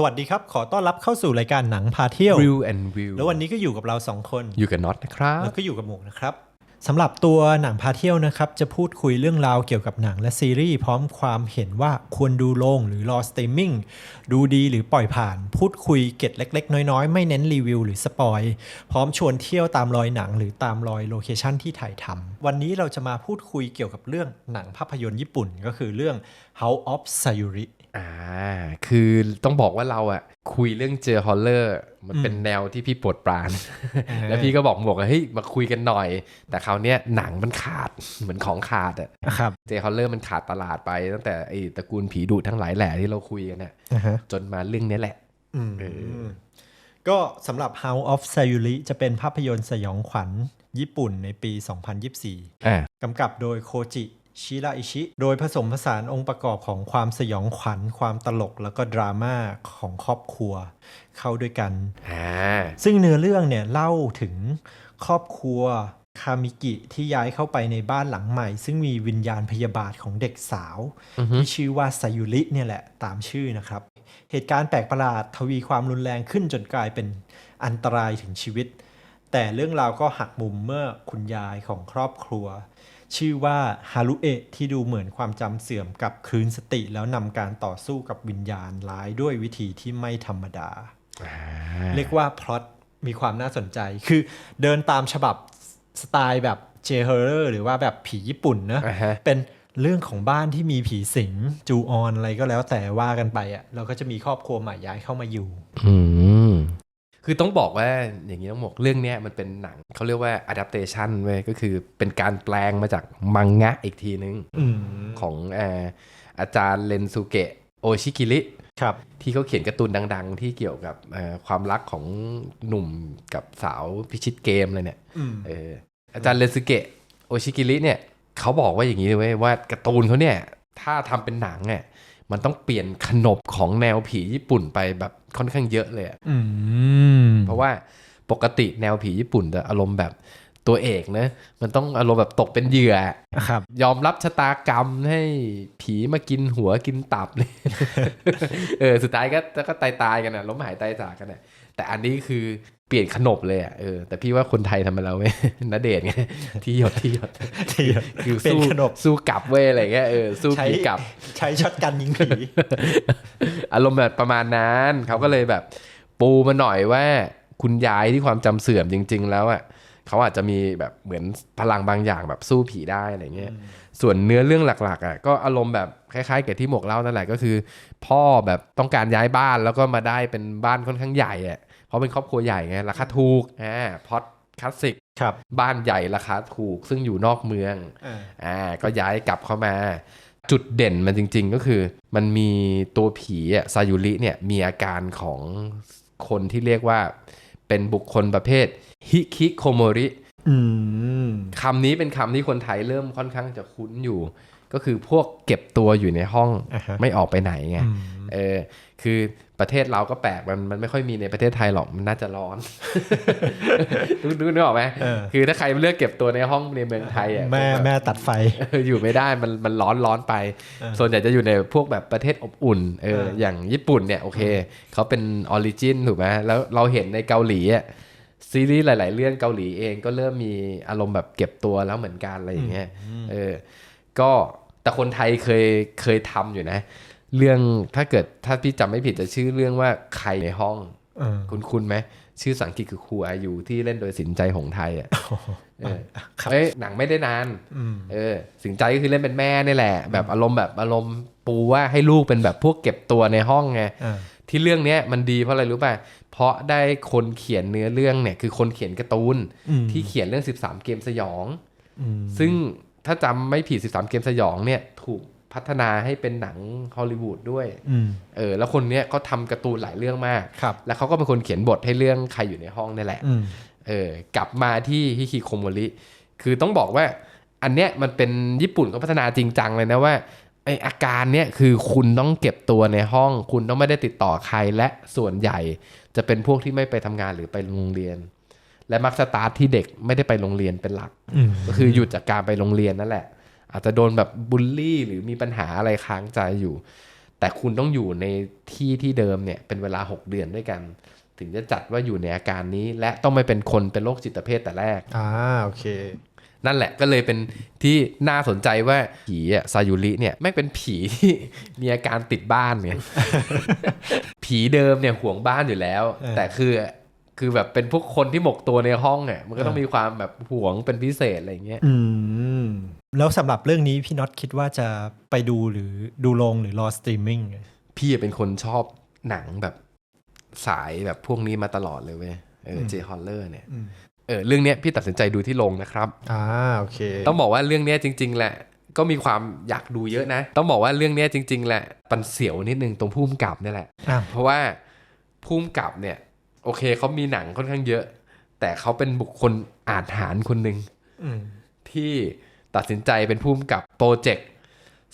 สวัสดีครับ ขอต้อนรับเข้าสู่รายการหนังพาเที่ยว View and View แล้ววันนี้ก็อยู่กับเราสองคนอยู่กับน็อตนะครับ แล้วก็อยู่กับหมูนะครับสำหรับตัวหนังพาเที่ยวนะครับ จะพูดคุยเรื่องราวเกี่ยวกับหนังและซีรีส์พร้อมความเห็นว่าควรดูโรงหรือรอสตรีมมิ่งดูดีหรือปล่อยผ่าน พูดคุยเกร็ดเล็ก ๆ น้อย ๆ ไม่เน้นรีวิวหรือสปอย พร้อมชวนเที่ยวตามรอยหนังหรือตามรอยโลเคชั่นที่ถ่ายทำวันนี้เราจะมาพูดคุยเกี่ยวกับเรื่องหนังภาพยนตร์ญี่ปุ่น ก็คือเรื่อง House of Sayuri อ่า คือต้องบอกว่าเราอะคุยเรื่องเจอฮอลเลอร์ มันเป็นแนวที่พี่ปวดปราน แล้วพี่ก็บอกบอกว่าเฮ้ยมาคุยกันหน่อย แต่คราวเนี้ยหนังมันขาดเหมือนของขาดอะครับเจอฮอลเลอร์มันขาดตลาดไป ตั้งแต่ไอ้ตระกูลผีดุทั้งหลายแหล่ที่เราคุยกันเนี่ยอ่าฮะจนมาเรื่องเนี้ยแหละอืมเออก็สำหรับ House of Sayuri จะเป็นภาพยนตร์สยองขวัญญี่ปุ่นในปี 2024อ่ากำกับโดยโคจิ ชิราอิชิ โดยผสมผสานองค์ประกอบของความสยองขวัญ ความตลกแล้วก็ดราม่าของครอบครัวเข้าด้วยกันอ่าซึ่งเนื้อเรื่องเนี่ยเล่าถึงครอบครัวคามิกิที่ย้ายเข้าไปในบ้านหลังใหม่ ซึ่งมีวิญญาณพยาบาทของเด็กสาว ที่ชื่อว่าไซยุริเนี่ยแหละตามชื่อนะครับ เหตุการณ์แปลกประหลาดทวีความรุนแรงขึ้นจนกลายเป็นอันตรายถึงชีวิต แต่เรื่องราวก็หักมุมเมื่อคุณยายของครอบครัว ชื่อว่าฮารุเอะที่ดูเหมือนความจำเสื่อมกับคืนสติ แล้วนำการต่อสู้กับวิญญาณร้ายด้วยวิธีที่ไม่ธรรมดา เรียกว่าพล็อตมีความน่าสนใจ คือเดินตามฉบับสไตล์แบบเจเฮอร์หรือว่าแบบผีญี่ปุ่นเนอะอ่าฮะเป็นเรื่องของบ้านที่มีผีสิงจูออนอะไรก็แล้วแต่ว่ากันไปอะเราก็จะมีครอบครัวใหม่ย้ายเข้ามาอยู่ อืม คือต้องบอกว่าอย่างนี้ต้องบอกเรื่องเนี้ยมันเป็นหนังเขาเรียกว่า adaptation เว้ยก็คือเป็นการแปลงมาจากมังงะอีกทีนึงอืมของเอ่ออาจารย์เรนซูเกะโอชิกิริครับที่เขาเขียนการ์ตูนดัง ๆ ที่เกี่ยวกับเอ่อความรักของหนุ่มกับสาวพิชิตเกมเลยเนี่ยอืมเอออาจารย์เรนซูเกะโอชิกิริเนี่ยเขาบอกว่าอย่างนี้เลยเว้ยว่าการ์ตูนเขาเนี่ยถ้าทำเป็นหนังเนี่ย มันต้องเปลี่ยนขนบของแนวผีญี่ปุ่นไปแบบค่อนข้างเยอะเลยอะอืมเพราะว่าปกติแนวผีญี่ปุ่นจะอารมณ์แบบตัวเอกนะ มันต้องอารมณ์แบบตกเป็นเหยื่อครับ ยอมรับชะตากรรมให้ผีมากินหัวกินตับเลยเออสุดท้ายก็ก็ตายตายๆกันนะล้มหายตายจากกันนะ แต่อันนี้คือเปลี่ยนขนบเลยอะเออแต่พี่ว่าคนไทยทำมาแล้วเว้ยนเดชน์ไงที่หยดที่หยดที่คือเป็นสู้ขนบสู้กลับเว้ยอะไรเงี้ยเออสู้ใช้ผีกลับ ใช้ช็อตกันยิงผีอารมณ์แบบประมาณนั้นเขาก็เลยแบบ ปูมาหน่อยว่าคุณยายที่ความจำเสื่อมจริง ๆ แล้วอะเขาอาจจะมีแบบเหมือนพลังบางอย่างแบบสู้ผีได้อะไรเงี้ยส่วนเนื้อเรื่องหลักๆอะก็อารมณ์แบบคล้ายๆกับที่หมวกเล่านั่นแหละก็คือ พ่อแบบต้องการย้ายบ้านแล้วก็มาได้เป็นบ้านค่อนข้างใหญ่อะ เพราะเป็นครอบครัวใหญ่ไงราคาถูกอ่าพอดคลาสสิกครับบ้านใหญ่ราคาถูกซึ่งอยู่นอกเมืองอ่าอ่าก็ย้ายกลับเข้ามา จุดเด่นมันจริง ๆ ก็คือ มันมีตัวผีอะซายุริเนี่ยมีอาการของคนที่เรียกว่าเป็นบุคคลประเภทฮิคิโคโมริอืมคำนี้เป็นคำที่คนไทยเริ่มค่อนข้างจะคุ้นอยู่ ก็คือพวกเก็บตัวอยู่ในห้องอ่าฮะไม่ออกไปไหนไงอืมเออคือ ประเทศเราก็แปลกมันมันไม่ค่อยมีในประเทศไทยหรอกมันน่าจะร้อนนึกนึกนึกออกไหมเออคือถ้าใครเลือกเก็บตัวในห้องในเมืองไทยอะแม่ก็แบบแม่ตัดไฟเอออยู่ไม่ได้มันมันร้อนร้อนไปเออส่วนใหญ่จะอยู่ในพวกแบบประเทศอบอุ่นเออเออออย่างญี่ปุ่นเนี่ยโอเคเขาเป็นออริจินถูกไหมแล้วเราเห็นในเกาหลีอะซีรีส์หลาย ๆ เรื่องเกาหลีเองก็เริ่มมีอารมณ์แบบเก็บตัวแล้วเหมือนกันอะไรอย่างเงี้ยเออก็แต่คนไทยเคยเคยทำอยู่นะ เรื่องถ้าเกิดถ้าพี่จำไม่ผิดจะชื่อเรื่องว่าใครในห้องเออคุณคุณไหมชื่อสังกฤษคือครูอายุที่เล่นโดยสินใจหงส์ไทยอะเออครับเอ้ยหนังไม่ได้นานอืมเออ สินใจก็คือเล่นเป็นแม่นี่แหละ แบบอารมณ์แบบอารมณ์ปูว่าให้ลูกเป็นแบบพวกเก็บตัวในห้องไงอ่าที่เรื่องเนี้ยมันดีเพราะอะไรรู้ป่ะ เพราะได้คนเขียนเนื้อเรื่องเนี่ย คือคนเขียนการ์ตูนอืมที่เขียนเรื่อง 13 เกมสยองอืมซึ่งถ้าจำไม่ผิด 13 เกมสยองเนี่ย ถูก พัฒนาให้เป็นหนังฮอลลีวูดด้วยอืมเออ แล้วคนเนี้ยเขาทำการ์ตูนหลายเรื่องมากครับแล้วเขาก็เป็นคนเขียนบทให้เรื่องใครอยู่ในห้องนี่แหละอืมเออ กลับมาที่ฮิคิโคโมริ คือต้องบอกว่า อันเนี้ยมันเป็นญี่ปุ่นเขาพัฒนาจริงจังเลยนะว่าไออาการเนี้ยคือคุณต้องเก็บตัวในห้อง คุณต้องไม่ได้ติดต่อใครและส่วนใหญ่ จะเป็นพวกที่ไม่ไปทำงานหรือไปโรงเรียน และมักสตาร์ทที่เด็กไม่ได้ไปโรงเรียนเป็นหลักอืมก็คือหยุดจากการไปโรงเรียนนั่นแหละ อาจจะโดนแบบบูลลี่หรือมีปัญหาอะไรค้างใจอยู่ แต่คุณต้องอยู่ในที่ที่เดิมเนี่ยเป็นเวลา 6 เดือนด้วยกัน ถึงจะจัดว่าอยู่ในอาการนี้ และต้องไม่เป็นคนเป็นโรคจิตเภทแต่แรกอ่าโอเค นั่นแหละก็เลยเป็นที่น่าสนใจว่าผีอะซายุริเนี่ยไม่งเป็นผีที่มีอาการติดบ้านไงผีเดิมเนี่ยห่วงบ้านอยู่แล้วเออแต่คือคือแบบเป็นพวกคนที่หมกตัวในห้องเนี่ยมันก็ต้องเออมีความแบบห่วงเป็นพิเศษอะไรเงี้ยอืม แล้วสำหรับเรื่องนี้พี่น็อตคิดว่าจะไปดูหรือดูโรงหรือรอสตรีมมิ่งพี่เป็นคนชอบหนังแบบสายแบบพวกนี้มาตลอดเลยเว้ยเออเจฮอลเลอร์เนี่ยอืมเออเรื่องเนี้ยพี่ตัดสินใจดูที่โรงนะครับอ่าโอเค ต้องบอกว่าเรื่องเนี้ยจริง ๆ แหละ ก็มีความอยากดูเยอะนะ ต้องบอกว่าเรื่องเนี้ยจริง ๆ แหละปันเสียวนิดนึงตรงพุ่มกับเนี่ยแหละอะเพราะว่าพุ่มกับเนี่ย โอเคเขามีหนังค่อนข้างเยอะ แต่เขาเป็นบุคคลอาจหารคนหนึ่งอืมที่ ตัดสินใจเป็นพุ่มกับโปรเจกต์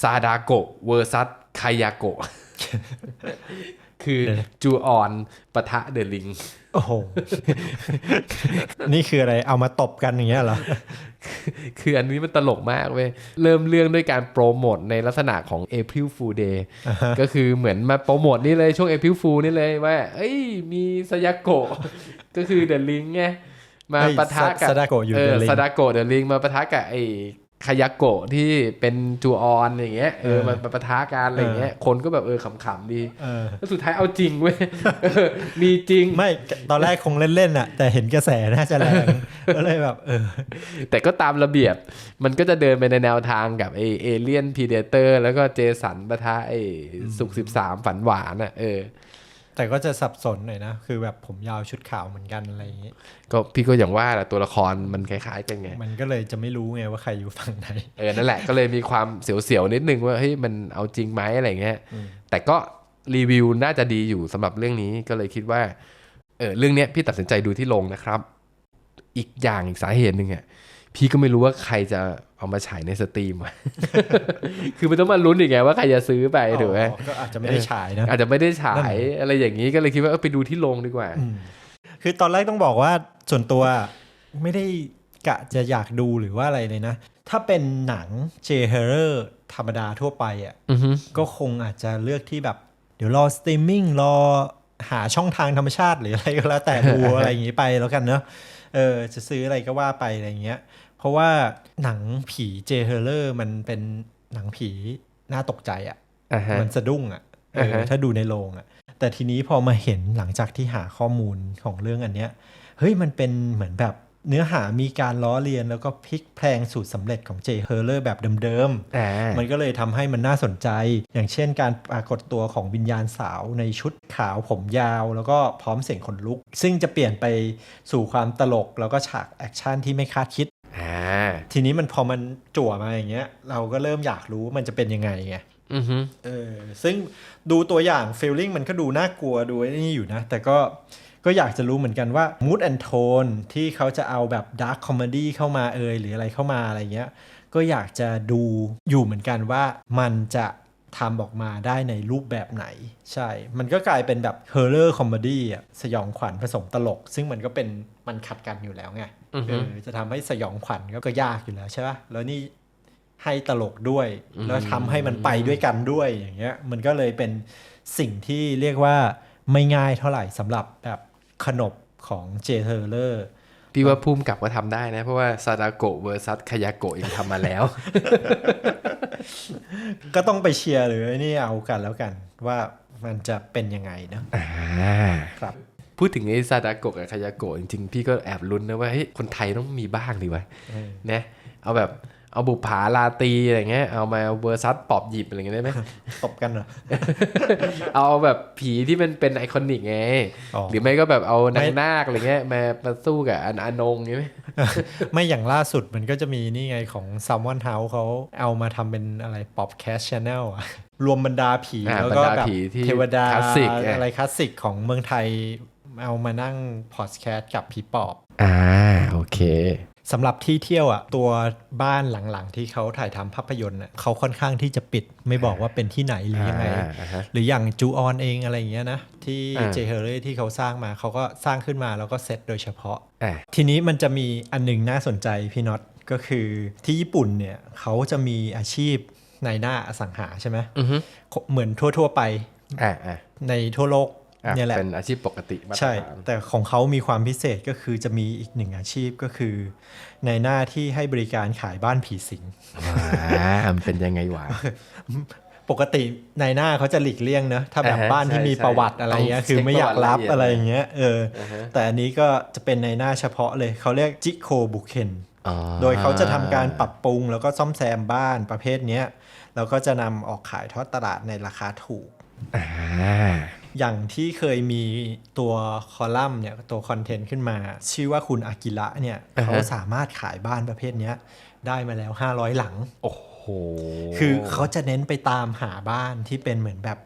ซาดาโกเวอร์ซัสคายาโกคือจูออนปะทะเดอะลิง โอ้โห นี่คืออะไรเอามาตบกันอย่างเงี้ยเหรอ คืออันนี้มันตลกมากเว้ย เริ่มเรื่องด้วยการโปรโมทในลักษณะของ April Fool Day ก็คือเหมือนมาโปรโมทนี่เลยช่วง April Fool นี่เลยว่า เอ้ยมีสยาโกะก็คือเดอะลิงไง มาเอ้ยปะทะกับซาดาโกะอยู่เออ The Ring ซาดาโกะเดอะลิงมาปะทะกับไอ้คายาโกะที่เป็นจูออนอย่างเงี้ยเออเออมันมาปะทะกันอะไรเงี้ยคนก็แบบเออขำๆดีเออแล้วสุดท้ายเอาจริงเว้ยเออมีจริงไม่ตอนแรกคงเล่นๆอะ แต่เห็นกระแสน่าจะแรงก็เลยแบบเออ แต่ก็ตามระเบียบ มันก็จะเดินไปในแนวทางกับไอเอเลียนพีเดเตอร์ แล้วก็เจสันปะทะไอสุกสิบสามฝันหวานอะเออ แต่ก็จะสับสนหน่อยนะ คือแบบผมยาวชุดขาวเหมือนกันอะไรอย่างงี้ ก็พี่ก็อย่างว่าแหละตัวละครมันคล้ายๆกันไง มันก็เลยจะไม่รู้ไงว่าใครอยู่ฝั่งไหน เออ นั่นแหละ ก็เลยมีความเสียวๆนิดนึงว่าเฮ้ยมันเอาจริงไหมอะไรเงี้ย แต่ก็รีวิวน่าจะดีอยู่สำหรับเรื่องนี้ก็เลยคิดว่า เออเรื่องเนี้ยพี่ตัดสินใจดูที่โรงนะครับ อีกอย่างอีกสาเหตุหนึ่งอะ พี่ก็ไม่รู้ว่าใครจะเอามาฉายในสตรีมอะคือมันต้องมาลุ้นอีกไงว่าใครจะซื้อไปถูกไหมอ๋อก็อาจจะไม่ได้ฉายนะ อาจจะไม่ได้ฉานั่นยแหละอะไรอย่างนี้ก็เลยคิดว่าเออไปดูที่โรงดีกว่า คือตอนแรกต้องบอกว่าส่วนตัวไม่ได้กะจะอยากดูหรือว่าอะไรเลยนะ ถ้าเป็นหนังเจเฮอร์ธรรมดาทั่วไปอะอือฮึก็คงอาจจะเลือกที่แบบ เดี๋ยวรอสตรีมมิ่งรอหาช่องทางธรรมชาติหรืออะไรก็แล้วแต่ดูอะไรอย่างนี้ไปแล้วกันเนอะเออจะซื้ออะไรก็ว่าไปอะไรอย่างเงี้ย เพราะว่าหนังผีเจเฮอร์มันเป็นหนังผีน่าตกใจอะอ่าฮะมันสะดุ้งอะเออ่าอฮะถ้าดูในโรงอะ แต่ทีนี้พอมาเห็นหลังจากที่หาข้อมูลของเรื่องอันเนี้ย เฮ้ยมันเป็นเหมือนแบบ เนื้อหามีการล้อเลียนแล้วก็พลิกแพลงสูตรสำเร็จของเจเฮอร์เลอร์แบบเดิมอ่าๆมันก็เลยทำให้มันน่าสนใจ อย่างเช่นการปรากฏตัวของวิญญาณสาวในชุดขาวผมยาว แล้วก็พร้อมเสียงขนลุก ซึ่งจะเปลี่ยนไปสู่ความตลกแล้วก็ฉากแอคชั่นที่ไม่คาดคิดอ่าทีนี้มันพอมันจั่วมาอย่างเงี้ย เราก็เริ่มอยากรู้ว่ามันจะเป็นยังไงไงอือฮึเออซึ่งดูตัวอย่างฟีลลิ่งมันก็ดูน่ากลัวดูไอ้นี่อยู่นะ แต่ก็ ก็อยากจะรู้เหมือนกันว่า mood and tone ที่เขาจะเอาแบบ dark comedy เข้ามาเอยหรืออะไรเข้ามาอะไรเงี้ย ก็อยากจะดูอยู่เหมือนกันว่ามันจะทำออกมาได้ในรูปแบบไหน ใช่ มันก็กลายเป็นแบบ horror comedy อะสยองขวัญผสมตลก ซึ่งมันก็เป็นมันขัดกันอยู่แล้วไงอือฮึเออจะทำให้สยองขวัญก็ก็ยากอยู่แล้วใช่ปะแล้วนี่ให้ตลกด้วย แล้วทำให้มันไปด้วยกันด้วยอย่างเงี้ย มันก็เลยเป็นสิ่งที่เรียกว่าไม่ง่ายเท่าไหร่สำหรับแบบ ขนบของเจเทอร์เลอร์พี่ว่าพุ่มกับก็ทำได้นะ เพราะว่าซาดาโกะเวอร์ซัสคายาโกะเองทำมาแล้ว ก็ต้องไปเชียร์หรือไอ้นี่เอากันแล้วกัน ว่ามันจะเป็นยังไงนะอ่าครับพูดถึงไอ้ซาดาโกะกับคายาโกะจริงๆ พี่ก็แอบลุ้นนะว่าเฮ้ยคนไทยต้องมีบ้างดีวะเออนะเอาแบบ เอาบุปผาลาตรีอะไรเงี้ยเอามาเวอร์ซัสปอบหยิบอะไรเงี้ยได้ไหมตบกันเหรอเอาแบบผีที่มันเป็นไอคอนิกไงอ๋อหรือไม่ก็แบบเอานาไม่งนาคอะไรเงี้ยมามาสู้กับอันอนงใช่ไหมไม่อย่างล่าสุดมันก็จะมีนี่ไงของ s ซ m ม o n House เขาเอามาทำเป็นอะไร Pop Cast Channel อะรวมบรรดาผีอ่าแล้วก็บรรดาแบบผีที่เทวดาคลาสสิกอะอะไรคลาสสิกของเมืองไทยเอามานั่งพอดแคสต์กับผีปอบ อ่า โอเค สำหรับที่เที่ยวอะตัวบ้านหลังๆ ที่เขาถ่ายทำภาพยนตร์อะเขาค่อนข้างที่จะปิดไม่บอกว่าเป็นที่ไหนหรือยังไงอ่าอ่าฮะหรืออย่างจูออนเองอะไรอย่างเงี้ยนะที่อ่าเจเฮอร์ที่เขาสร้างมาเขาก็สร้างขึ้นมาแล้วก็เซตโดยเฉพาะอ่าทีนี้มันจะมีอันหนึงน่าสนใจพี่น็อตก็คือที่ญี่ปุ่นเนี่ยเขาจะมีอาชีพในหน้าอสังหาใช่ไหมอือฮึเหมือนทั่ว ๆ ไปอ่าอ่าในทั่วโลกอะ เนี่ยแหละเป็นอาชีพปกติมาตรใช่ฐานแต่ของเขามีความพิเศษก็คือจะมีอีกหนึ่งอาชีพก็คือ ในหน้าที่ให้บริการขายบ้านผีสิงอ่ามันเป็นยังไงวะปกติในหน้าเขาจะหลีกเลี่ยงเนอะถ้าแบบอ่าฮะบ้านที่ใช่มีใช่ประวัติอะไรเงี้ยต้องคือไม่อยากรับเช็คประวัติอะไรละเอียดเงี้ยเอออ แต่อันนี้ก็จะเป็นในหน้าเฉพาะเลยเขาเรียกจิโคบุเคนอ๋อโดยเขาจะทำการปรับปรุงแล้วก็ซ่อมแซมบ้านประเภทเนี้ยแล้วก็จะนำออกขายทอดตลาดในราคาถูก อ่าอย่างที่เคยมีตัวคอลัมน์เนี่ยตัวคอนเทนต์ขึ้นมา ชื่อว่าคุณอากิระเนี่ยเขาสามารถขายบ้านประเภทเนี้ยได้มาแล้ว 500 หลัง โอ้โห คือเขาจะเน้นไปตามหาบ้านที่เป็นเหมือนแบบ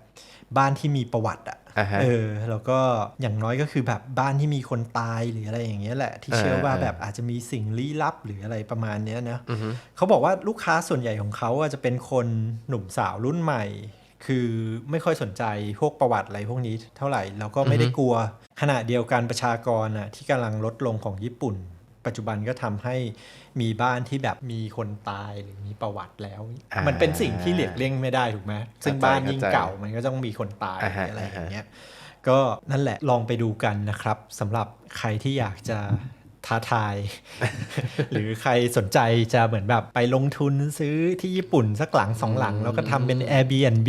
บ้านที่มีประวัติอะอ่าฮะเออแล้วก็อย่างน้อยก็คือแบบบ้านที่มีคนตายหรืออะไรอย่างเงี้ยแหละ ที่เชื่อว่าอ่าแบบอาจจะมีสิ่งลี้ลับหรืออะไรประมาณเนี้ยนะอือฮึเขาบอกว่าลูกค้าส่วนใหญ่ของเขาอะจะเป็นคนหนุ่มสาวรุ่นใหม่ คือไม่ค่อยสนใจพวกประวัติอะไรพวกนี้เท่าไหร่แล้วก็ไม่ได้กลัวขณะเดียวกันประชากรอะที่กำลังลดลงของญี่ปุ่น ปัจจุบันก็ทำให้มีบ้านที่แบบมีคนตายหรือมีประวัติแล้วอ่ามัมันเป็นสิ่งที่หลีกเลี่ยงไม่ได้ถูกไหมซึ่งเข้าใจบ้านยิ่งเข้าใจเก่ามันก็ต้องมีคนตายอ่าฮะอะไรอย่างเงี้ยก็นั่นแหละลองไปดูกันนะครับสำหรับใครที่อยากจะ ท้าทาย หรือใครสนใจจะเหมือนแบบไปลงทุนซื้อที่ญี่ปุ่นสักหลังสองหลัง แล้วก็ทำเป็น Airbnb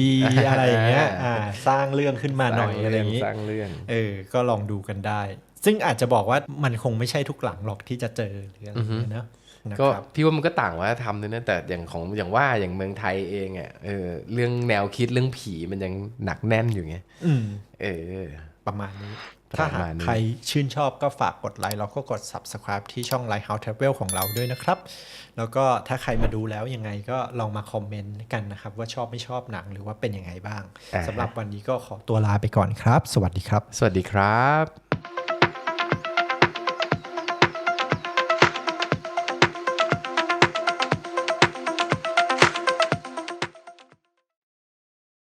อะไรอย่างเงี้ยอ่าสร้างเรื่องขึ้นมาหน่อยอะไรอย่างงี้สร้างเรื่องเออก็ลองดูกันได้ ซึ่งอาจจะบอกว่ามันคงไม่ใช่ทุกหลังหรอกที่จะเจอหรืออะไรอย่างเงี้ยเนอะนะก็ครับพี่ว่ามันก็ต่างวัฒนธรรมด้วยนะแต่อย่างของอย่างว่าอย่างเมืองไทยเองอะเออเรื่องแนวคิดเรื่องผีมันยังหนักแน่นอยู่ไงอืมเออ ประมาณนี้ประ ถ้าหามาณกนี้ใครชื่นชอบก็ฝากกดไลค์แล้วก็กด subscribe ที่ช่อง Lighthouse Travel ของเราด้วยนะครับ แล้วก็ถ้าใครมาดูแล้วยังไงก็ลองมาคอมเมนต์กันนะครับ ว่าชอบไม่ชอบหนังหรือว่าเป็นยังไงบ้างอ่าสำหรับวันนี้ก็ขอตัวลาไปก่อนครับ สวัสดีครับ สวัสดีครับ